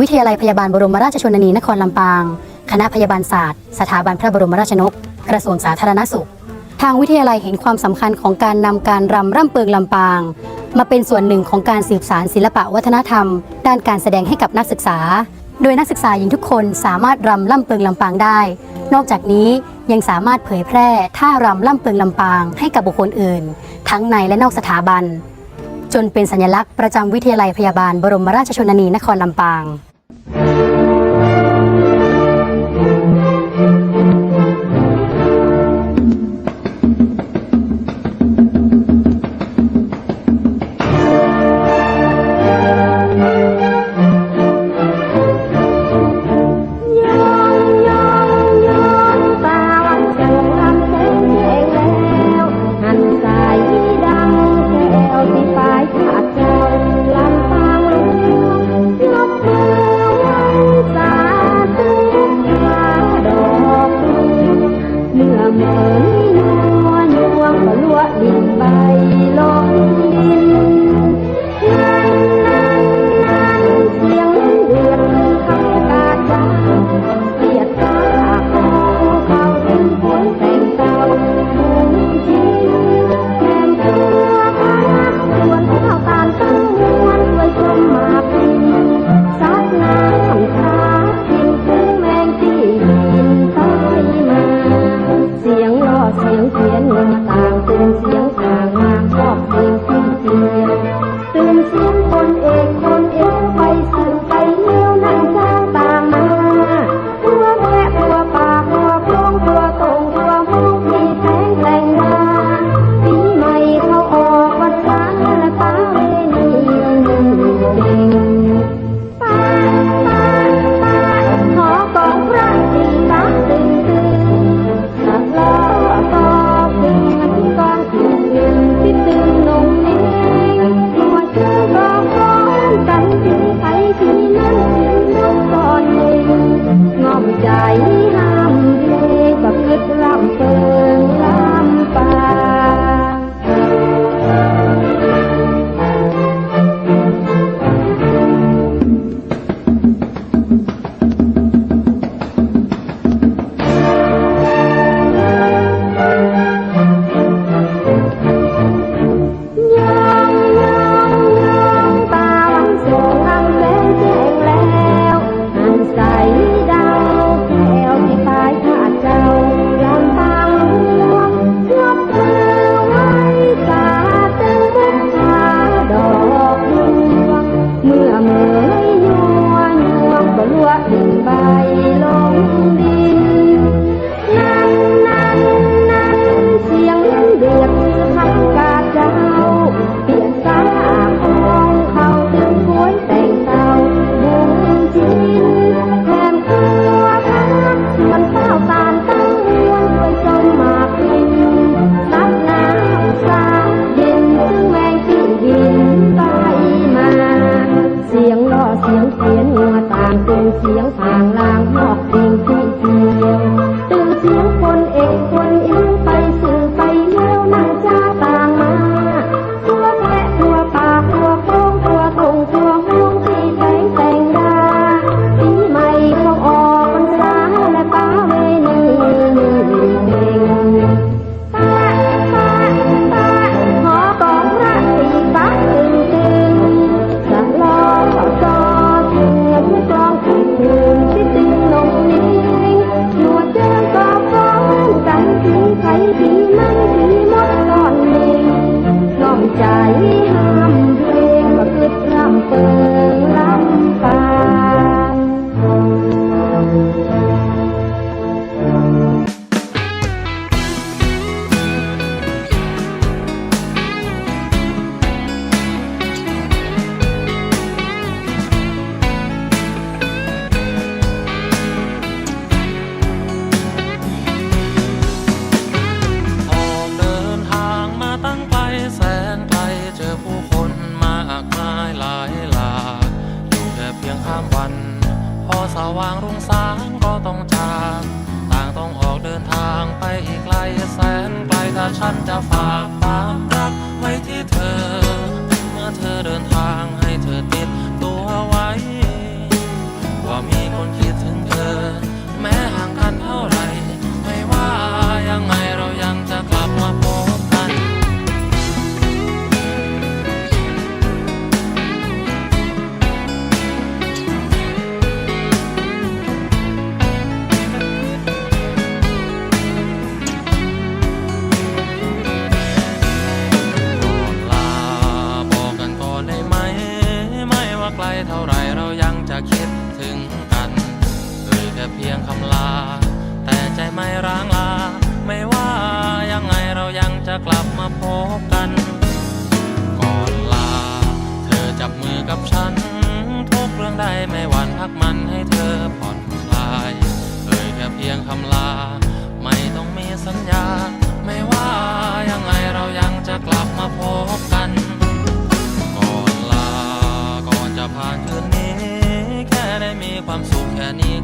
วิทยาลัยพยาบาลบรมราชชนนีนครลำปาง คณะพยาบาลศาสตร์ สถาบันพระบรมราชนก กระทรวงสาธารณสุข ทางวิทยาลัยเห็นความสำคัญของการนำการรำร่ำเปิงลำปาง มาเป็นส่วนหนึ่งของการสืบสารศิลปะวัฒนธรรม ด้านการแสดงให้กับนักศึกษา โดยนักศึกษาหญิงทุกคนสามารถรำล่ำเปิงลำปางได้ นอกจากนี้ยังสามารถเผยแพร่ท่ารำล่ำเปิงลำปางให้กับบุคคลอื่น ทั้งในและนอกสถาบันจนเป็นสัญลักษณ์ประจำวิทยาลัยพยาบาลบรมราชชนนีนครลำปาง นนัวนัวก็ลัวดินใบ 在 lang างรุ่งสางก็ต้องจากต่างต้องออกเดินทางไปอีกไกลแสนไกลถ้าฉันจะฝาก กัน หรือแค่เพียงคำลา แต่ใจไม่ร้างลา ไม่ว่ายังไงเรายังจะกลับมาพบกัน ก่อนลา เธอจับมือกับฉัน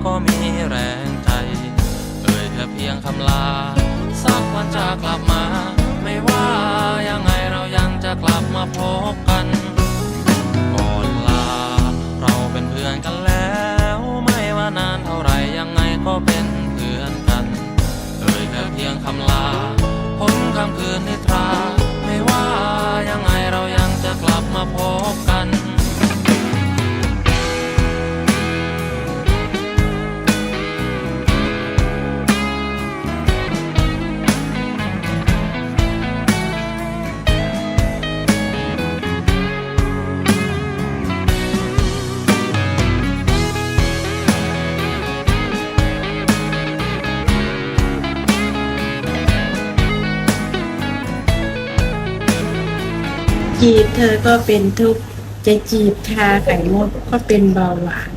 ็มีแรงใจ เอ่ยแค่เพียงคำลา สักวันจะกลับมา ไม่ว่ายังไงเรายังจะกลับมาพบกัน จีบเธอก็เป็นทุกข์จะจีบทาไข่มดก็เป็นเบาหวาน